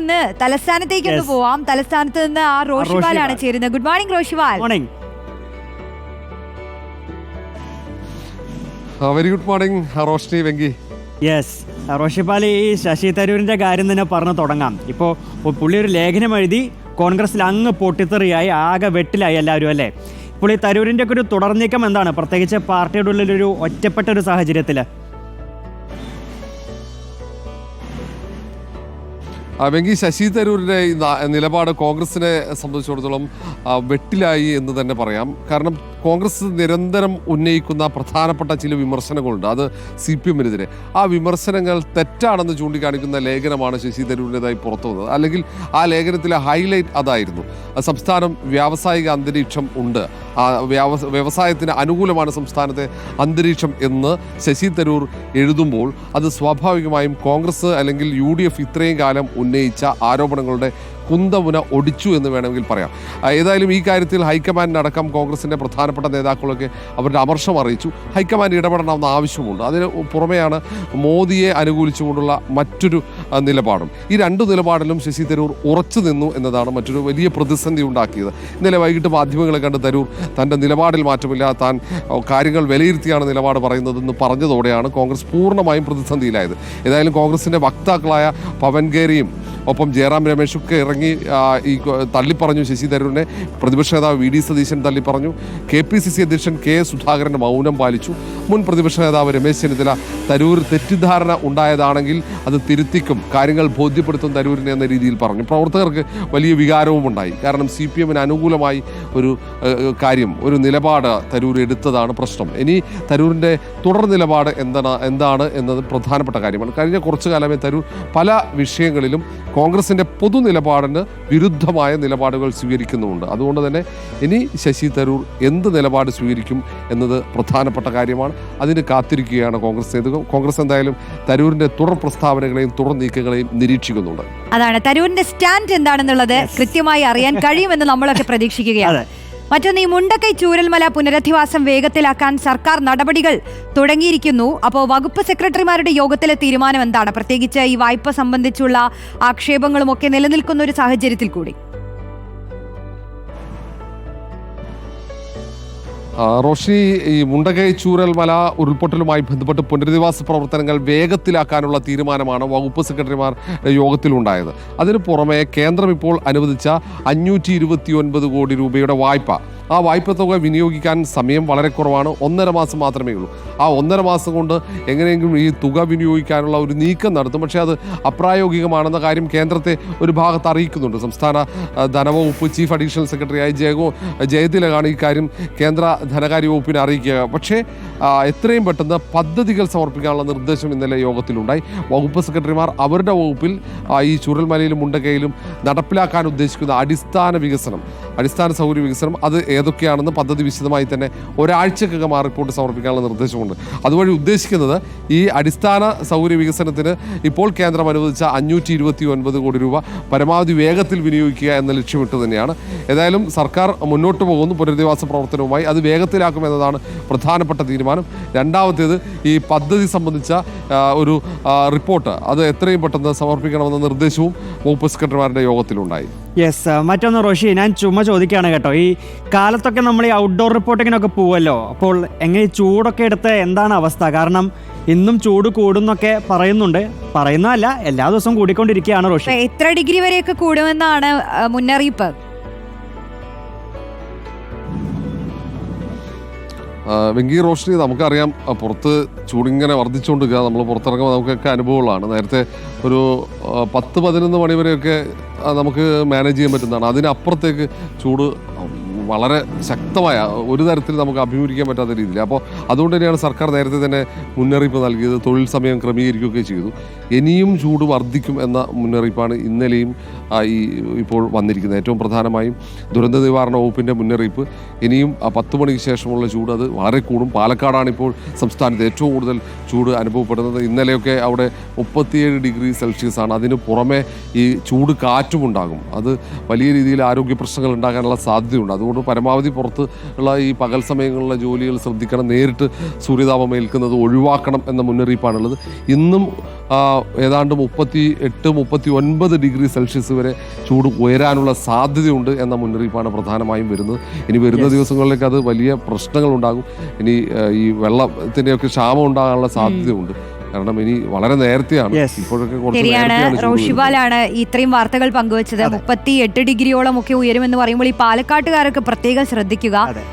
ഇന്ന് തലസ്ഥാനത്തേക്ക് ഒന്ന് Yes. പോവാം. തലസ്ഥാനത്ത് നിന്ന് ആ റോഷിബാലാണ്. ചേരുന്നത്. Good morning Roshibal morning very good morning Roshni Venki. Yes Roshippal ഈ ശശി തരൂരിന്റെ കാര്യം തന്നെ പറഞ്ഞു തുടങ്ങാം. ഇപ്പോൾ പുള്ളി ഒരു ലേഖനം എഴുതി കോൺഗ്രസിൽ അങ്ങ് പൊട്ടിത്തെറിയായി ആകെ വെട്ടിലായി എല്ലാവരും അല്ലേ? ഇപ്പോൾ ഈ തരൂരിന്റെ ഒക്കെ ഒരു തുടർ നീക്കം എന്താണ്? പ്രത്യേകിച്ച് പാർട്ടിയുടെ ഒരു ഒറ്റപ്പെട്ട ഒരു സാഹചര്യത്തിൽ വെങ്കി ശശി തരൂരിന്റെ നിലപാട് കോൺഗ്രസിനെ സംബന്ധിച്ചിടത്തോളം വെട്ടിലായി എന്ന് തന്നെ പറയാം. കാരണം കോൺഗ്രസ് നിരന്തരം ഉന്നയിക്കുന്ന പ്രധാനപ്പെട്ട ചില വിമർശനങ്ങളുണ്ട്. അത് സി പി എമ്മിനെതിരെ. ആ വിമർശനങ്ങൾ തെറ്റാണെന്ന് ചൂണ്ടിക്കാണിക്കുന്ന ലേഖനമാണ് ശശി തരൂരിന്റെതായി പുറത്തു വന്നത്. അല്ലെങ്കിൽ ആ ലേഖനത്തിലെ ഹൈലൈറ്റ് അതായിരുന്നു. സംസ്ഥാനം വ്യാവസായിക അന്തരീക്ഷം ഉണ്ട്. വ്യവസായത്തിന് അനുകൂലമാണ് സംസ്ഥാനത്തെ അന്തരീക്ഷം എന്ന് ശശി തരൂർ എഴുതുമ്പോൾ അത് സ്വാഭാവികമായും കോൺഗ്രസ് അല്ലെങ്കിൽ യു ഇത്രയും കാലം ഉന്നയിച്ച ആരോപണങ്ങളുടെ കുന്തമുന ഒടിച്ചു എന്ന് വേണമെങ്കിൽ പറയാം. ഏതായാലും ഈ കാര്യത്തിൽ ഹൈക്കമാൻഡിനടക്കം കോൺഗ്രസിന്റെ പ്രധാനപ്പെട്ട നേതാക്കളൊക്കെ അവരുടെ അമർഷം അറിയിച്ചു. ഹൈക്കമാൻഡ് ഇടപെടണമെന്ന ആവശ്യമുണ്ട്. അതിന് പുറമെയാണ് മോദിയെ അനുകൂലിച്ചുകൊണ്ടുള്ള മറ്റൊരു നിലപാടും. ഈ രണ്ട് നിലപാടിലും ശശി തരൂർ ഉറച്ചു നിന്നു എന്നതാണ് മറ്റൊരു വലിയ പ്രതിസന്ധി ഉണ്ടാക്കിയത്. ഇന്നലെ വൈകിട്ട് മാധ്യമങ്ങളെ കണ്ട് തരൂർ തന്റെ നിലപാടിൽ മാറ്റമില്ല താൻ കാര്യങ്ങൾ വിലയിരുത്തിയാണ് നിലപാട് പറയുന്നതെന്ന് പറഞ്ഞതോടെയാണ് കോൺഗ്രസ് പൂർണമായും പ്രതിസന്ധിയിലായത്. ഏതായാലും കോൺഗ്രസിന്റെ വക്താക്കളായ പവൻ ഗേരിയും ഒപ്പം ജയറാം രമേഷൊക്കെ ഒക്കെ ഇറങ്ങി ഈ തള്ളിപ്പറഞ്ഞു ശശി തരൂരിനെ. പ്രതിപക്ഷ നേതാവ് വി ഡി സതീശൻ തള്ളിപ്പറഞ്ഞു. കെ പി സി സി അധ്യക്ഷൻ കെ സുധാകരൻ മൗനം പാലിച്ചു. മുൻ പ്രതിപക്ഷ നേതാവ് രമേശ് ചെന്നിത്തല തരൂർ തെറ്റിദ്ധാരണ ഉണ്ടായതാണെങ്കിൽ അത് തിരുത്തിക്കും. കാര്യങ്ങൾ ബോധ്യപ്പെടുത്തും തരൂരിനെ എന്ന രീതിയിൽ പറഞ്ഞു. പ്രവർത്തകർക്ക് വലിയ വികാരവും ഉണ്ടായി. കാരണം സി പി എമ്മിന് അനുകൂലമായി ഒരു കാര്യം ഒരു നിലപാട് തരൂർ എടുത്തതാണ് പ്രശ്നം. ഇനി തരൂരിന്റെ തുടർ നിലപാട് എന്താണ് എന്താണ് എന്നത് പ്രധാനപ്പെട്ട കാര്യമാണ്. കഴിഞ്ഞ കുറച്ചു കാലമേ തരൂർ പല വിഷയങ്ങളിലും കോൺഗ്രസിന്റെ പൊതു നിലപാടിന് വിരുദ്ധമായ നിലപാടുകൾ സ്വീകരിക്കുന്നുമുണ്ട്. അതുകൊണ്ട് തന്നെ ഇനി ശശി തരൂർ എന്ത് നിലപാട് സ്വീകരിക്കും എന്നത് പ്രധാനപ്പെട്ട കാര്യമാണ്. അതിന് കാത്തിരിക്കുകയാണ് കോൺഗ്രസ് നേതൃത്വം കോൺഗ്രസ് എന്തായാലും തരൂരിന്റെ തുടർ പ്രസ്താവനകളെയും തുടർ നീക്കങ്ങളെയും നിരീക്ഷിക്കുന്നുണ്ട്. അതാണ്. തരൂരിന്റെ സ്റ്റാൻഡ് എന്താണെന്നുള്ളത് കൃത്യമായി അറിയാൻ കഴിയുമെന്ന് നമ്മളൊക്കെ പ്രതീക്ഷിക്കുകയാണ്. മറ്റൊന്ന് ഈ മുണ്ടക്കൈ ചൂരൽമല പുനരധിവാസം വേഗത്തിലാക്കാൻ സർക്കാർ നടപടികൾ തുടങ്ങിയിരിക്കുന്നു. അപ്പോൾ വകുപ്പ് സെക്രട്ടറിമാരുടെ യോഗത്തിലെ തീരുമാനം എന്താണ്? പ്രത്യേകിച്ച് ഈ വായ്പ സംബന്ധിച്ചുള്ള ആക്ഷേപങ്ങളും ഒക്കെ നിലനിൽക്കുന്ന ഒരു സാഹചര്യത്തിൽ കൂടി. റോഷി ഈ മുണ്ടകൈ ചൂരൽ മല ഉരുൾപൊട്ടലുമായി ബന്ധപ്പെട്ട് പുനരധിവാസ പ്രവർത്തനങ്ങൾ വേഗത്തിലാക്കാനുള്ള തീരുമാനമാണ് വകുപ്പ് സെക്രട്ടറിമാർ യോഗത്തിലുണ്ടായത്. അതിനു പുറമെ കേന്ദ്രം ഇപ്പോൾ അനുവദിച്ച അഞ്ഞൂറ്റി കോടി രൂപയുടെ വായ്പ. ആ വായ്പ തുക വിനിയോഗിക്കാൻ സമയം വളരെ കുറവാണ്. ഒന്നര മാസം മാത്രമേ ഉള്ളൂ. ആ ഒന്നര മാസം കൊണ്ട് എങ്ങനെയെങ്കിലും ഈ തുക വിനിയോഗിക്കാനുള്ള ഒരു നീക്കം നടത്തും. പക്ഷേ അത് അപ്രായോഗികമാണെന്ന കാര്യം കേന്ദ്രത്തെ ഒരു ഭാഗത്ത് അറിയിക്കുന്നുണ്ട്. സംസ്ഥാന ധനവകുപ്പ് ചീഫ് അഡീഷണൽ സെക്രട്ടറിയായ ജയഗോ ജയതിലകാണ് ഇക്കാര്യം കാര്യം കേന്ദ്ര ധനകാര്യ വകുപ്പിനെ അറിയിക്കുക. പക്ഷേ എത്രയും പെട്ടെന്ന് പദ്ധതികൾ സമർപ്പിക്കാനുള്ള നിർദ്ദേശം ഇന്നലെ യോഗത്തിലുണ്ടായി. വകുപ്പ് സെക്രട്ടറിമാർ അവരുടെ വകുപ്പിൽ ഈ ചുരൽമലയിലും മുണ്ടക്കയിലും നടപ്പിലാക്കാൻ ഉദ്ദേശിക്കുന്ന അടിസ്ഥാന വികസനം അടിസ്ഥാന സൗകര്യ വികസനം അത് ഏതൊക്കെയാണെന്ന് പദ്ധതി വിശദമായി തന്നെ ഒരാഴ്ചക്കകം ആ റിപ്പോർട്ട് സമർപ്പിക്കാനുള്ള നിർദ്ദേശമുണ്ട്. അതുവഴി ഉദ്ദേശിക്കുന്നത് ഈ അടിസ്ഥാന സൗകര്യ വികസനത്തിന് ഇപ്പോൾ കേന്ദ്രം അനുവദിച്ച അഞ്ഞൂറ്റി ഇരുപത്തി ഒൻപത് കോടി രൂപ പരമാവധി വേഗത്തിൽ വിനിയോഗിക്കുക എന്ന ലക്ഷ്യമിട്ട് തന്നെയാണ്. ഏതായാലും സർക്കാർ മുന്നോട്ട് പോകുന്നു പുനരധിവാസ പ്രവർത്തനവുമായി അത് വേഗത്തിലാക്കും എന്നതാണ് പ്രധാനപ്പെട്ട തീരുമാനം. രണ്ടാമത്തേത് ഈ പദ്ധതി സംബന്ധിച്ച ഒരു റിപ്പോർട്ട്. അത് എത്രയും പെട്ടെന്ന് സമർപ്പിക്കണമെന്ന നിർദ്ദേശവും വകുപ്പ് സെക്രട്ടറിമാരുടെ യോഗത്തിലുണ്ടായി. യെസ് മറ്റൊന്ന് റോഷി ഞാൻ ചുമ്മാ ചോദിക്കുകയാണ് കേട്ടോ. ഈ കാലത്തൊക്കെ നമ്മൾ ഈ ഔട്ട്ഡോർ റിപ്പോർട്ടിങ്ങിനൊക്കെ പോവല്ലോ. അപ്പോൾ എങ്ങനെ ചൂടൊക്കെ എടുത്ത് എന്താണ് അവസ്ഥ? കാരണം ഇന്നും ചൂട് കൂടുന്നൊക്കെ പറയുന്നുണ്ട്. പറയുന്നതല്ല എല്ലാ ദിവസവും കൂടിക്കൊണ്ടിരിക്കുകയാണ് റോഷി. എത്ര ഡിഗ്രി വരെയൊക്കെ കൂടുമെന്നാണ് മുന്നറിയിപ്പ്. വെങ്കി റോഷ്നി നമുക്കറിയാം പുറത്ത് ചൂടിങ്ങനെ വർദ്ധിച്ചുകൊണ്ടിരിക്കുക നമ്മൾ പുറത്തിറങ്ങുമ്പോൾ നമുക്കൊക്കെ അനുഭവങ്ങളാണ് നേരത്തെ ഒരു പത്ത് പതിനൊന്ന് മണി വരെയൊക്കെ നമുക്ക് മാനേജ് ചെയ്യാൻ പറ്റുന്നതാണ്. അതിനപ്പുറത്തേക്ക് ചൂട് വളരെ ശക്തമായ ഒരു തരത്തിൽ നമുക്ക് അഭിമുഖിക്കാൻ പറ്റാത്ത രീതിയിൽ. അപ്പോൾ അതുകൊണ്ട് തന്നെയാണ് സർക്കാർ നേരത്തെ തന്നെ മുന്നറിയിപ്പ് നൽകിയത് തൊഴിൽ സമയം ക്രമീകരിക്കുകയൊക്കെ ചെയ്തു. ഇനിയും ചൂട് വർദ്ധിക്കും എന്ന മുന്നറിയിപ്പാണ് ഇന്നലെയും ഈ ഇപ്പോൾ വന്നിരിക്കുന്നത്. ഏറ്റവും പ്രധാനമായും ദുരന്ത നിവാരണ വകുപ്പിന്റെ മുന്നറിയിപ്പ്. ഇനിയും പത്ത് മണിക്ക് ശേഷമുള്ള ചൂട് അത് വളരെ കൂടും. പാലക്കാടാണ് ഇപ്പോൾ സംസ്ഥാനത്ത് ഏറ്റവും കൂടുതൽ ചൂട് അനുഭവപ്പെടുന്നത്. ഇന്നലെയൊക്കെ അവിടെ മുപ്പത്തിയേഴ് ഡിഗ്രി സെൽഷ്യസ് ആണ് അതിന് പുറമെ ഈ ചൂട് കാറ്റും ഉണ്ടാകും. അത് വലിയ രീതിയിൽ ആരോഗ്യ പ്രശ്നങ്ങൾ ഉണ്ടാകാനുള്ള സാധ്യതയുണ്ട്. അതുകൊണ്ട് അതുകൊണ്ട് പരമാവധി പുറത്ത് ഉള്ള ഈ പകൽ സമയങ്ങളിലെ ജോലികൾ ശ്രദ്ധിക്കണം നേരിട്ട് സൂര്യതാപം ഏൽക്കുന്നത് ഒഴിവാക്കണം എന്ന മുന്നറിയിപ്പാണുള്ളത്. ഇന്നും ഏതാണ്ട് മുപ്പത്തി എട്ട് മുപ്പത്തി ഒൻപത് ഡിഗ്രി സെൽഷ്യസ് വരെ ചൂട് ഉയരാനുള്ള സാധ്യതയുണ്ട് എന്ന മുന്നറിയിപ്പാണ് പ്രധാനമായും വരുന്നത്. ഇനി വരുന്ന ദിവസങ്ങളിലേക്ക് അത് വലിയ പ്രശ്നങ്ങൾ ഉണ്ടാകും ഇനി ഈ വെള്ളത്തിന്റെയൊക്കെ ക്ഷാമം ഉണ്ടാകാനുള്ള സാധ്യതയുണ്ട്. കാരണം ഇനി വളരെ നേരത്തെയാണ്. ഇപ്പോഴൊക്കെ കുറച്ച് ശരിയാണ്. റോഷിബാലാണ് ഇത്രയും വാർത്തകൾ പങ്കുവച്ചത്. മുപ്പത്തി എട്ട് ഡിഗ്രിയോളം ഒക്കെ ഉയരുമെന്ന് പറയുമ്പോൾ ഈ പാലക്കാട്ടുകാരൊക്കെ പ്രത്യേകം ശ്രദ്ധിക്കുക. അതെ.